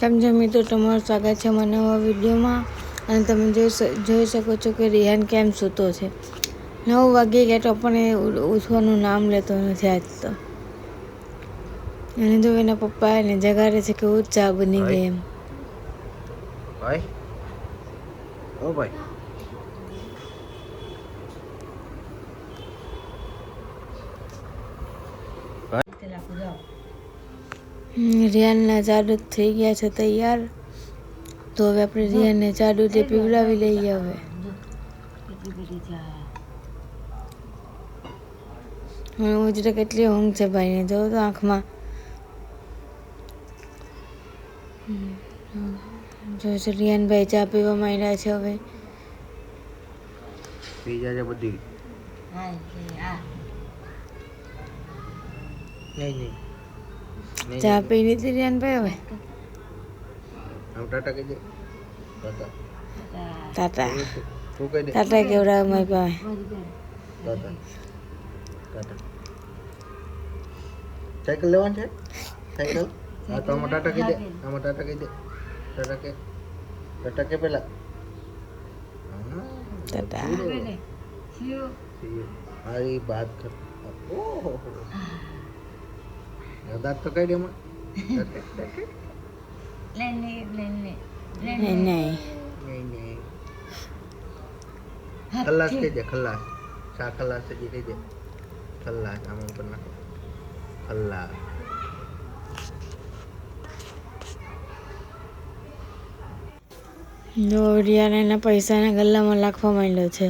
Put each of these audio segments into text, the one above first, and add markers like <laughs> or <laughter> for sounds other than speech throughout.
કેમ છે મિત્રો? તમારું સ્વાગત છે મને નવા વિડીયોમાં. અને તમે જોઈ જોઈ શકો છો કે રિહાન કેમ સૂતો છે. નવ વાગે ગયા તો પણ એ ઉઠવાનું નામ લેતો નથી આજ તો. અને જો એના પપ્પા એને જગાડે છે કે ઉચ્ચા બની ગઈ એમ. ભાઈ? ઓ ભાઈ. રિયાનના જાદુ થઈ ગયા છે તૈયાર. તો હવે આપણે રિયાનને ચાડુ જે પીવડાવી લઈએ હવે. હું ઉજરે કેટલી ઊંઘ છે ભાઈને જો તો આંખમાં. જો છે રિયાનભાઈ ચા પીવા માંડ્યા છે હવે. પી જાય બધી. નહીં નહીં નહીં ચા પી લીધી રિયાનભાઈ હવે આમ ટાટા કહી દે ટાટા ટાટા તું કહી દે ટાટા કેવડાવે મારી પાસે ટાટા ટાટા સાયકલ લેવાની છે સાયકલ હા તો આમાં ટાટા કહી દે આમાં ટાટા કહી દે ટાટા કે ટાટા કે પેલા હા, ટાટા See you. હા એ બાત કર ઓહો દાંત તો કઈ દેમાં નહીં નહીં. નહીં નહીં. ખલ્લાસ કહી દે ખલ્લાસ શા ખલ્લાસ હજી કહી દે. ખલ્લાસ આમ ઉપર નાખો. ખલ્લાસ જો એના પૈસાના ગલ્લામાં લાખવા માંડ્યો છે.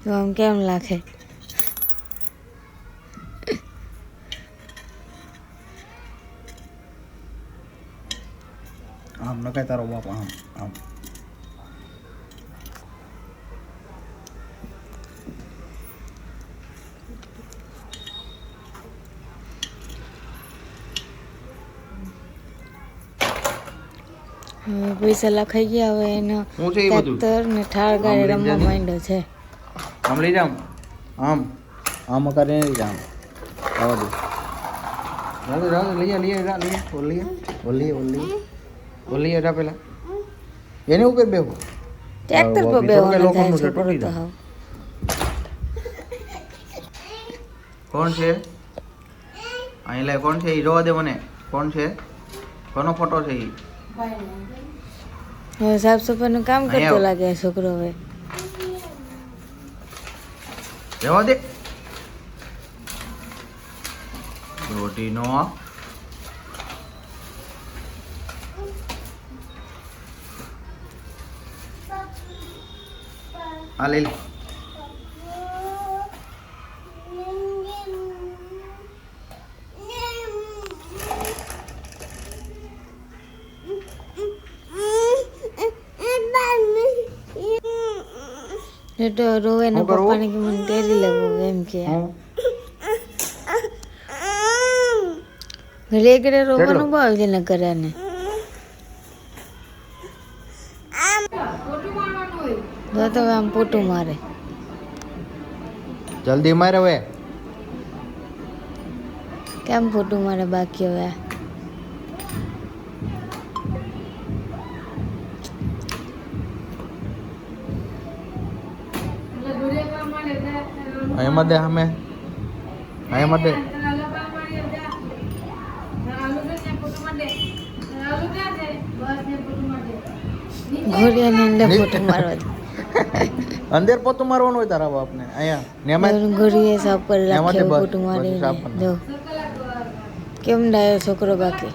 તો આમ કેમ લાખે આમ નખાય તારો બાપ આમ આમ પૈસા લખાઈ ગયા હવે એનો ટ્રેક્ટર ને ઠાર ગાડી રમવા માંડ્યો છે આમ લઈ જામ આમ આમ કરે લઈ જામ આવા દે. રાધે રાધે લઈએ લઈએ લઈએ ઓલીએ ઓલીએ ઓલીએ ઓલીએ રા પેલા. એની ઉપર બેહો. ટ્રેક્ટર પર બેહો લોકોનું ટ્રેક્ટર જાય. હાવ. કોણ છે? અહીં લે કોણ છે? એ જોવા દે મને. કોણ છે? કોનો ફોટો છે એ સાફ સાફ સફાઈનું કામ કરતો. લાગે છોકરો હવે. જવા દે રોટીનો આ લઈ લે એ તો રોવે ને પપ્પાને કે મને તેડી લેવું એમ કે. ઘરે ઘરે રોવાનું? બહુ આવી ને કર્યાને તો હવે આમ પોટું મારે. જલ્દી મારે હવે. કેમ પોટું મારે બાકી હવે? એમાં દે ઘોડિયાની અંદર પોતું <laughs> મારવાનું હોય તારા બાપને. અહીંયા. ને ઘોડીએ સાફ કરી રાખે સાફ કરી જો કેમ ડાયો છોકરો બાકી?